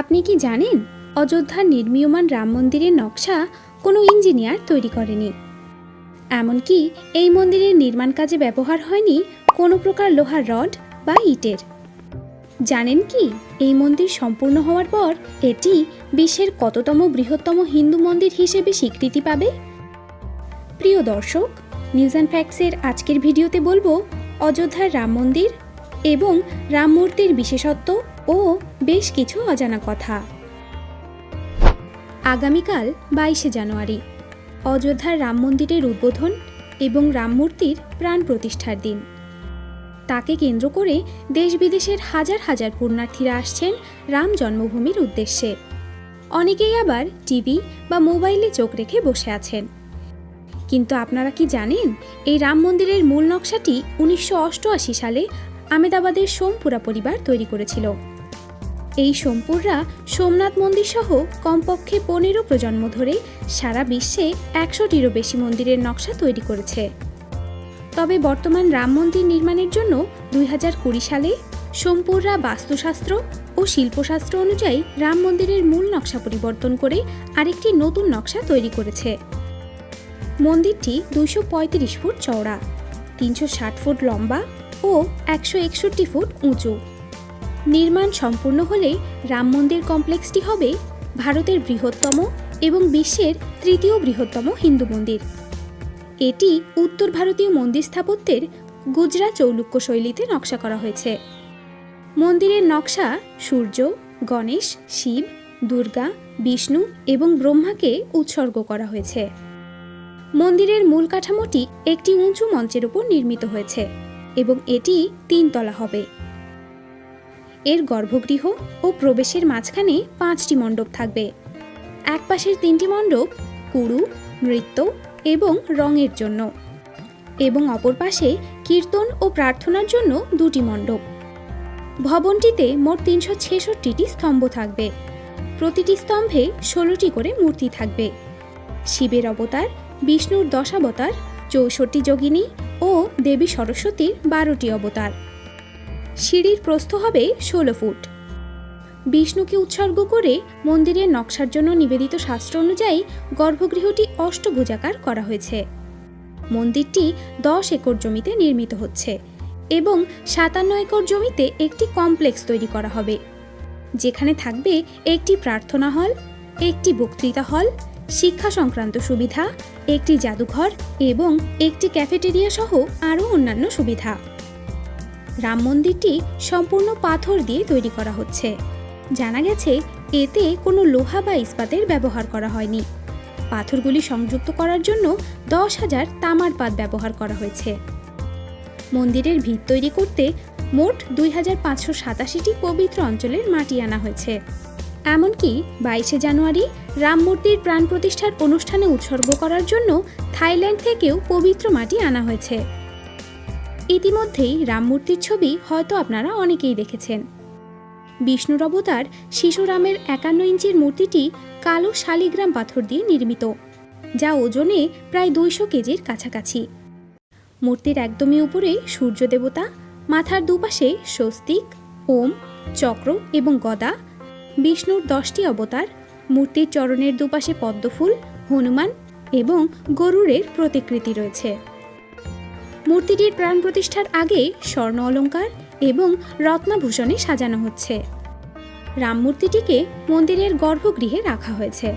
আপনি কি জানেন, অযোধ্যার নির্মীয়মান রাম মন্দিরের নকশা কোনো ইঞ্জিনিয়ার তৈরি করেনি? এমনকি এই মন্দিরের নির্মাণ কাজে ব্যবহার হয়নি কোনো প্রকার লোহার রড বা ইটের। জানেন কি, এই মন্দির সম্পূর্ণ হওয়ার পর এটি বিশ্বের কততম বৃহত্তম হিন্দু মন্দির হিসেবে স্বীকৃতি পাবে? প্রিয় দর্শক নিউজ অ্যান্ড ফ্যাক্টসের আজকের ভিডিওতে বলব, অযোধ্যার রাম মন্দির এবং রাম মূর্তির বিশেষত্ব ও বেশ কিছু অজানা কথা। আগামীকাল বাইশে জানুয়ারি, অযোধ্যার রাম মন্দিরের উদ্বোধন এবং রাম মূর্তির প্রাণ প্রতিষ্ঠার দিন। তাকে কেন্দ্র করে দেশ বিদেশের হাজার হাজার পুণ্যার্থীরা আসছেন রাম জন্মভূমির উদ্দেশ্যে। অনেকেই আবার টিভি বা মোবাইলে চোখ রেখে বসে আছেন। কিন্তু আপনারা কি জানেন, এই রাম মন্দিরের মূল নকশাটি উনিশশো অষ্টআশি সালে আমেদাবাদের সোমপুরা পরিবার তৈরি করেছিল। এই সোমপুররা সোমনাথ মন্দির সহ কমপক্ষে পনেরো প্রজন্ম ধরে সারা বিশ্বে একশোটিরও বেশি মন্দিরের নকশা তৈরি করেছে। তবে বর্তমান রাম মন্দির নির্মাণের জন্য দুই হাজার কুড়ি সালে সোমপুররা বাস্তুশাস্ত্র ও শিল্পশাস্ত্র অনুযায়ী রাম মন্দিরের মূল নকশা পরিবর্তন করে আরেকটি নতুন নকশা তৈরি করেছে। মন্দিরটি দুইশো পঁয়ত্রিশ ফুট চওড়া, তিনশো ষাট ফুট লম্বা ও একশো একষট্টি ফুট উঁচু। নির্মাণ সম্পূর্ণ হলে রাম মন্দির কমপ্লেক্সটি হবে ভারতের বৃহত্তম এবং বিশ্বের তৃতীয় বৃহত্তম হিন্দু মন্দির। এটি উত্তর ভারতীয় মন্দির স্থাপত্যের গুজরাট চৌলুক্য শৈলীতে নকশা করা হয়েছে। মন্দিরের নকশা সূর্য, গণেশ, শিব, দুর্গা, বিষ্ণু এবং ব্রহ্মাকে উৎসর্গ করা হয়েছে। মন্দিরের মূল কাঠামোটি একটি উঁচু মঞ্চের উপর নির্মিত হয়েছে এবং এটি তিনতলা হবে। এর গর্ভগৃহ ও প্রবেশের মাঝখানে পাঁচটি মণ্ডপ থাকবে। এক পাশের তিনটি মণ্ডপ কুরু, নৃত্য এবং রঙের জন্য। এবং অপর পাশে কীর্তন ও প্রার্থনার জন্য দুটি মণ্ডপ। ভবনটিতে মোট তিনশো ছেষট্টিটি স্তম্ভ থাকবে। প্রতিটি স্তম্ভে ষোলোটি করে মূর্তি থাকবে। শিবের অবতার, বিষ্ণুর দশাবতার, চৌষট্টি যোগিনী ও দেবী সরস্বতীর বারোটি অবতার। সিঁড়ির প্রস্থ হবে ষোলো ফুট। বিষ্ণুকে উৎসর্গ করে মন্দিরের নকশার জন্য নিবেদিত শাস্ত্র অনুযায়ী গর্ভগৃহটি অষ্টভুজাকার করা হয়েছে। মন্দিরটি দশ একর জমিতে নির্মিত হচ্ছে এবং সাতান্ন একর জমিতে একটি কমপ্লেক্স তৈরি করা হবে। যেখানে থাকবে একটি প্রার্থনা হল, একটি বক্তৃতা হল, শিক্ষা সংক্রান্ত সুবিধা, একটি জাদুঘর এবং একটি ক্যাফেটেরিয়া সহ আরও অন্যান্য সুবিধা। রাম মন্দিরটি সম্পূর্ণ পাথর দিয়ে তৈরি করা হচ্ছে। জানা গেছে, এতে কোনো লোহা বা ইস্পাতের ব্যবহার করা হয়নি। পাথরগুলি সংযুক্ত করার জন্য দশ হাজার তামার পাত ব্যবহার করা হয়েছে। মন্দিরের ভিত তৈরি করতে মোট দুই হাজার পাঁচশো সাতাশিটি পবিত্র অঞ্চলের মাটি আনা হয়েছে। এমনকি বাইশে জানুয়ারি রাম মূর্তির প্রাণ প্রতিষ্ঠার অনুষ্ঠানে উৎসর্গ করার জন্য থাইল্যান্ড থেকেও পবিত্র মাটি আনা হয়েছে। ইতিমধ্যেই রামমূর্তির ছবি হয়তো আপনারা অনেকেই দেখেছেন। বিষ্ণুর অবতার শিশুরামের একান্ন ইঞ্চির মূর্তিটি কালো শালিগ্রাম পাথর দিয়ে নির্মিত, যা ওজনে প্রায় দুইশো কেজির কাছাকাছি। মূর্তির একদমই উপরে সূর্য দেবতা, মাথার দুপাশে স্বস্তিক, ওম, চক্র এবং গদা, বিষ্ণুর দশটি অবতার, মূর্তির চরণের দুপাশে পদ্মফুল, হনুমান এবং গরুরের প্রতিকৃতি রয়েছে। মূর্তিটির প্রাণ প্রতিষ্ঠার আগে স্বর্ণ অলঙ্কার এবং রত্নাভূষণে সাজানো হচ্ছে। রাম মূর্তিটিকে মন্দিরের গর্ভগৃহে রাখা হয়েছে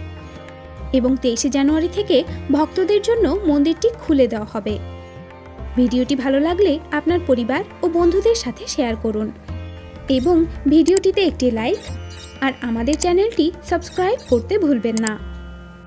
এবং তেইশে জানুয়ারি থেকে ভক্তদের জন্য মন্দিরটি খুলে দেওয়া হবে। ভিডিওটি ভালো লাগলে আপনার পরিবার ও বন্ধুদের সাথে শেয়ার করুন এবং ভিডিওটিতে একটি লাইক আর আমাদের চ্যানেলটি সাবস্ক্রাইব করতে ভুলবেন না।